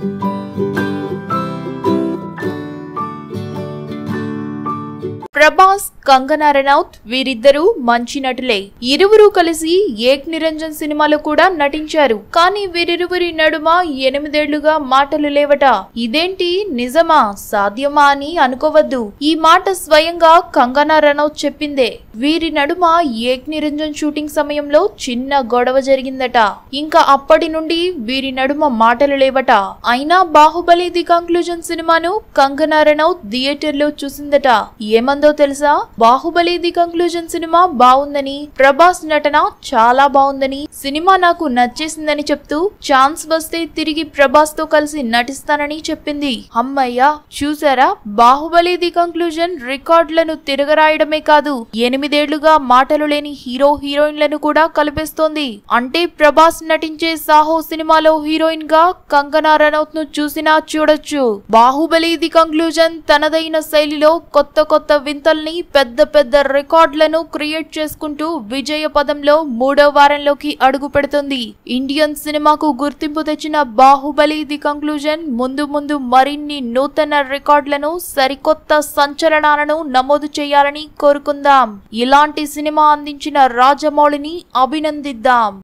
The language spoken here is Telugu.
Thank you. ప్రభాస్ కంగనా రనౌత్ వీరిద్దరూ మంచి నటులే. ఇరువురు కలిసి ఏక్ నిరంజన్ సినిమాలో కూడా నటించారు. కానీ వీరిరువురి నడుమ ఎనిమిదేళ్ళుగా మాటలు లేవట. ఇదేంటి నిజమా సాధ్యమా అని అనుకోవద్దు. ఈ మాట స్వయంగా కంగనా రనౌత్ చెప్పిందే. వీరి నడుమ ఏక్ నిరంజన్ షూటింగ్ సమయంలో చిన్న గొడవ జరిగిందట. ఇంకా అప్పటి నుండి వీరి నడుమ మాటలు లేవట. అయినా బాహుబలి ది కంక్లూజన్ సినిమాను కంగనా రనౌత్ థియేటర్లో చూసిందట. ఏమందో తెలుసా? బాహుబలి ది కంక్లూజన్ సినిమా బాగుందని ప్రభాస్ నటన చాలా బాగుందని సినిమా నాకు నచ్చేసిందని చెప్తూ ఛాన్స్ వస్తే తిరిగి ప్రభాస్తో కలిసి నటిస్తానని చెప్పింది. అమ్మయ్యా చూసారా? బాహుబలి ది కంక్లూజన్ రికార్డులను తిరగరాయడమే కాదు ఎనిమిదేళ్ళుగా మాటలు లేని హీరో హీరోయిన్లను కూడా కలిపేస్తోంది. అంటే ప్రభాస్ నటించే సాహో సినిమాలో హీరోయిన్గా కంగనా రనౌత్ను చూసినా చూడొచ్చు. బాహుబలి ది కంక్లూజన్ తనదైన శైలిలో కొత్త కొత్త వింతల్ని పెద్ద పెద్ద రికార్డులను క్రియేట్ చేసుకుంటూ విజయ పదంలో మూడో వారంలోకి అడుగు పెడుతుంది. ఇండియన్ సినిమాకు గుర్తింపు తెచ్చిన బాహుబలి ది కంక్లూజన్ ముందు ముందు మరిన్ని నూతన రికార్డులను సరికొత్త సంచలనాలను నమోదు చేయాలని కోరుకుందాం. ఇలాంటి సినిమా అందించిన రాజమౌళిని అభినందిద్దాం.